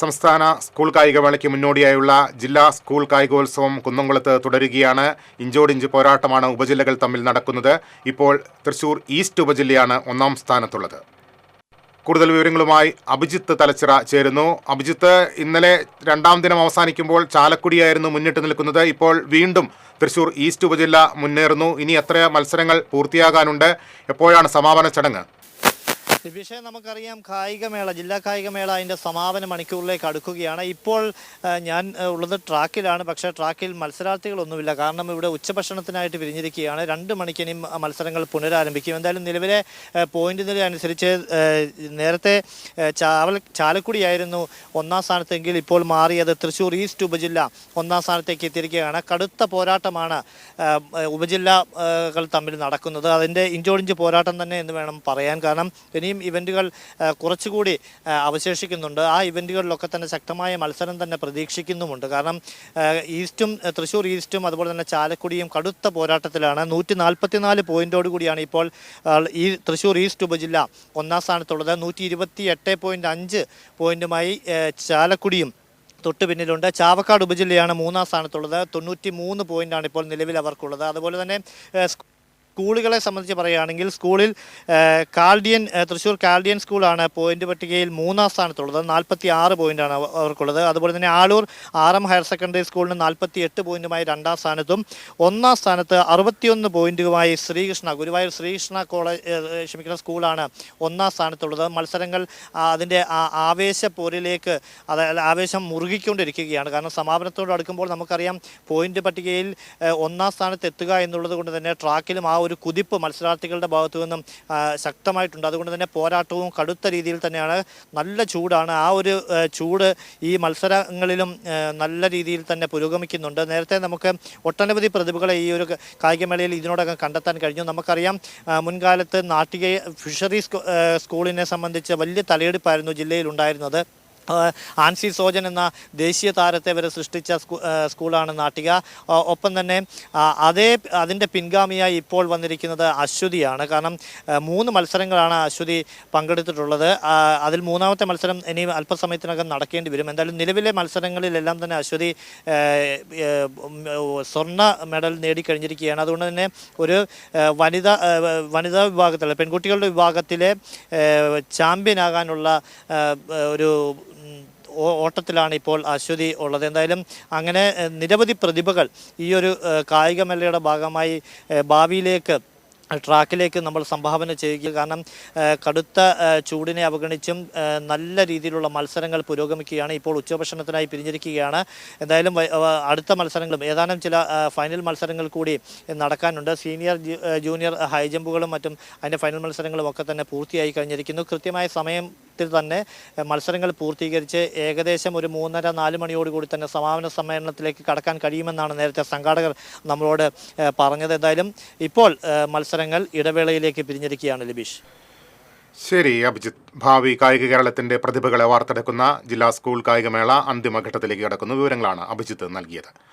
സംസ്ഥാന സ്കൂൾ കായികമേളയ്ക്ക് മുന്നോടിയായുള്ള ജില്ലാ സ്കൂൾ കായികോത്സവം കുന്നംകുളത്ത് തുടരുകയാണ്. ഇഞ്ചോടിഞ്ച് പോരാട്ടമാണ് ഉപജില്ലകൾ തമ്മിൽ നടക്കുന്നത്. ഇപ്പോൾ തൃശൂർ ഈസ്റ്റ് ഉപജില്ലയാണ് ഒന്നാം സ്ഥാനത്തുള്ളത്. കൂടുതൽ വിവരങ്ങളുമായി അഭിജിത്ത് തലച്ചിറ ചേരുന്നു. അഭിജിത്ത് ഇന്നലെ രണ്ടാം ദിനം അവസാനിക്കുമ്പോൾ ചാലക്കുടിയായിരുന്നു മുന്നിട്ട് നിൽക്കുന്നത്. ഇപ്പോൾ വീണ്ടും തൃശൂർ ഈസ്റ്റ് ഉപജില്ല മുന്നേറുന്നു. ഇനി എത്ര മത്സരങ്ങൾ പൂർത്തിയാകാനുണ്ട്? എപ്പോഴാണ് സമാപന ചടങ്ങ്? വിഷയം നമുക്കറിയാം കായികമേള ജില്ലാ കായികമേള അതിന്റെ സമാപന മണിക്കൂറിലേക്ക് അടുക്കുകയാണ്. ഇപ്പോൾ ഞാൻ ഉള്ളത് ട്രാക്കിലാണ്. പക്ഷേ ട്രാക്കിൽ മത്സരാർത്ഥികളൊന്നുമില്ല. കാരണം ഇവിടെ ഉച്ചഭക്ഷണത്തിനായിട്ട് പിരിഞ്ഞിരിക്കുകയാണ് രണ്ട് മണിക്ക് ഇനി മത്സരങ്ങൾ പുനരാരംഭിക്കും. എന്തായാലും നിലവിലെ പോയിന്റ് നില അനുസരിച്ച് നേരത്തെ ചാവൽ ചാലക്കുടിയായിരുന്നു ഒന്നാം സ്ഥാനത്തെങ്കിൽ ഇപ്പോൾ മാറിയത് തൃശ്ശൂർ ഈസ്റ്റ് ഉപജില്ല ഒന്നാം സ്ഥാനത്തേക്ക് എത്തിയിരിക്കുകയാണ്. കടുത്ത പോരാട്ടമാണ് ഉപജില്ലകൾ തമ്മിൽ നടക്കുന്നത്. അതിന്റെ ഇഞ്ചോടിഞ്ച് പോരാട്ടം തന്നെ എന്ന് വേണം പറയാൻ. കാരണം ഇനിയും ഇവന്റുകൾ കുറച്ചുകൂടി അവശേഷിക്കുന്നുണ്ട്. ആ ഇവന്റുകളിലൊക്കെ തന്നെ ശക്തമായ മത്സരം തന്നെ പ്രതീക്ഷിക്കുന്നുമുണ്ട്. കാരണം ഈസ്റ്റും തൃശ്ശൂർ ഈസ്റ്റും അതുപോലെ തന്നെ ചാലക്കുടിയും കടുത്ത പോരാട്ടത്തിലാണ്. നൂറ്റി നാൽപ്പത്തിനാല് പോയിന്റോട് കൂടിയാണ് ഇപ്പോൾ ഈ തൃശ്ശൂർ ഈസ്റ്റ് ഉപജില്ല ഒന്നാം സ്ഥാനത്തുള്ളത്. നൂറ്റി ഇരുപത്തി എട്ട് പോയിന്റ് അഞ്ച് പോയിന്റുമായി ചാലക്കുടിയും തൊട്ട് പിന്നിലുണ്ട്. ചാവക്കാട് ഉപജില്ലയാണ് മൂന്നാം സ്ഥാനത്തുള്ളത്. തൊണ്ണൂറ്റി മൂന്ന് പോയിന്റാണ് ഇപ്പോൾ നിലവിൽ അവർക്കുള്ളത്. അതുപോലെ തന്നെ സ്കൂളുകളെ സംബന്ധിച്ച് പറയുകയാണെങ്കിൽ സ്കൂളിൽ കാൽഡിയൻ തൃശ്ശൂർ കാൽഡിയൻ സ്കൂളാണ് പോയിന്റ് പട്ടികയിൽ മൂന്നാം സ്ഥാനത്തുള്ളത്. നാൽപ്പത്തി ആറ് പോയിന്റാണ് അവർക്കുള്ളത്. അതുപോലെ തന്നെ Aloor R M higher secondary സ്കൂളിന് നാൽപ്പത്തി എട്ട് പോയിന്റുമായി രണ്ടാം സ്ഥാനത്തും ഒന്നാം സ്ഥാനത്ത് അറുപത്തിയൊന്ന് പോയിന്റുമായി ശ്രീകൃഷ്ണ ഗുരുവായൂർ ശ്രീകൃഷ്ണ കോളേജ് ക്ഷമിക്കുന്ന സ്കൂളാണ് ഒന്നാം സ്ഥാനത്തുള്ളത്. മത്സരങ്ങൾ അതിന്റെ ആ ആവേശ പോരിലേക്ക് അതായത് ആവേശം മുറുകിക്കൊണ്ടിരിക്കുകയാണ്. കാരണം സമാപനത്തോട് അടുക്കുമ്പോൾ നമുക്കറിയാം പോയിന്റ് പട്ടികയിൽ ഒന്നാം സ്ഥാനത്ത് എത്തുക എന്നുള്ളത് കൊണ്ട് തന്നെ ട്രാക്കിലും ആ ഒരു കുതിപ്പ് മത്സരാർത്ഥികളുടെ ഭാഗത്തു നിന്നും ശക്തമായിട്ടുണ്ട്. അതുകൊണ്ട് തന്നെ പോരാട്ടവും കടുത്ത രീതിയിൽ തന്നെയാണ്. നല്ല ചൂടാണ്. ആ ഒരു ചൂട് ഈ മത്സരങ്ങളിലും നല്ല രീതിയിൽ തന്നെ പുരോഗമിക്കുന്നുണ്ട്. നേരത്തെ നമുക്ക് ഒട്ടനവധി പ്രതിഭകളെ ഈ ഒരു കായികമേളയിൽ ഇതിനോടകം കണ്ടെത്താൻ കഴിഞ്ഞു. നമുക്കറിയാം മുൻകാലത്ത് നാട്ടിക ഫിഷറീസ് സ്കൂളിനെ സംബന്ധിച്ച് വലിയ തലയെടുപ്പായിരുന്നു ജില്ലയിൽ ഉണ്ടായിരുന്നത്. ആൻസി സോജൻ എന്ന ദേശീയ താരത്തെ വരെ സൃഷ്ടിച്ച സ്കൂ- സ്കൂളാണ് നാട്ടിക. ഒപ്പം തന്നെ അതേ അതിന്റെ പിൻഗാമിയായി ഇപ്പോൾ വന്നിരിക്കുന്നത് അശ്വതിയാണ്. കാരണം മൂന്ന് മത്സരങ്ങളാണ് അശ്വതി പങ്കെടുത്തിട്ടുള്ളത്. അതിൽ മൂന്നാമത്തെ മത്സരം ഇനി അല്പസമയത്തിനകം നടക്കേണ്ടി വരും. എന്തായാലും നിലവിലെ മത്സരങ്ങളിലെല്ലാം തന്നെ അശ്വതി സ്വർണ മെഡൽ നേടിക്കഴിഞ്ഞിരിക്കുകയാണ്. അതുകൊണ്ട് തന്നെ ഒരു വനിത വനിതാ വിഭാഗത്തിലെ പെൺകുട്ടികളുടെ വിഭാഗത്തിലെ ചാമ്പ്യനാകാനുള്ള ഒരു ഓട്ടത്തിലാണ് ഇപ്പോൾ അശ്വതി ഉള്ളത്. എന്തായാലും അങ്ങനെ നിരവധി പ്രതിഭകൾ ഈ ഒരു കായികമേളയുടെ ഭാഗമായി ഭാവിയിലേക്ക് ട്രാക്കിലേക്ക് നമ്മൾ സംഭാവന ചെയ്യുക. കാരണം കടുത്ത ചൂടിനെ അവഗണിച്ചും നല്ല രീതിയിലുള്ള മത്സരങ്ങൾ പുരോഗമിക്കുകയാണ്. ഇപ്പോൾ ഉച്ചഭക്ഷണത്തിനായി പിരിഞ്ഞിരിക്കുകയാണ്. എന്തായാലും അടുത്ത മത്സരങ്ങളും ഏതാനും ചില ഫൈനൽ മത്സരങ്ങൾ കൂടി നടക്കാനുണ്ട്. സീനിയർ ജൂനിയർ ഹൈജമ്പുകളും മറ്റും അതിന്റെ ഫൈനൽ മത്സരങ്ങളും ഒക്കെ തന്നെ പൂർത്തിയായി കഴിഞ്ഞിരിക്കുന്നു. കൃത്യമായ സമയത്തിൽ തന്നെ മത്സരങ്ങൾ പൂർത്തീകരിച്ച് ഏകദേശം ഒരു മൂന്നര നാല് മണിയോടുകൂടി തന്നെ സമാപന സമ്മേളനത്തിലേക്ക് കടക്കാൻ കഴിയുമെന്നാണ് നേരത്തെ സംഘാടകർ നമ്മളോട് പറഞ്ഞത്. എന്തായാലും ഇപ്പോൾ മത്സരങ്ങൾ ഇടവേളയിലേക്ക് പിരിഞ്ഞിരിക്കുകയാണ് ലബീഷ്. ശരി അഭിജിത്ത്. ഭാവി കായിക കേരളത്തിന്റെ പ്രതിഭകളെ വാർത്തെടുക്കുന്ന ജില്ലാ സ്കൂൾ കായികമേള അന്തിമഘട്ടത്തിലേക്ക് കടക്കുന്ന വിവരങ്ങളാണ് അഭിജിത്ത് നൽകിയത്.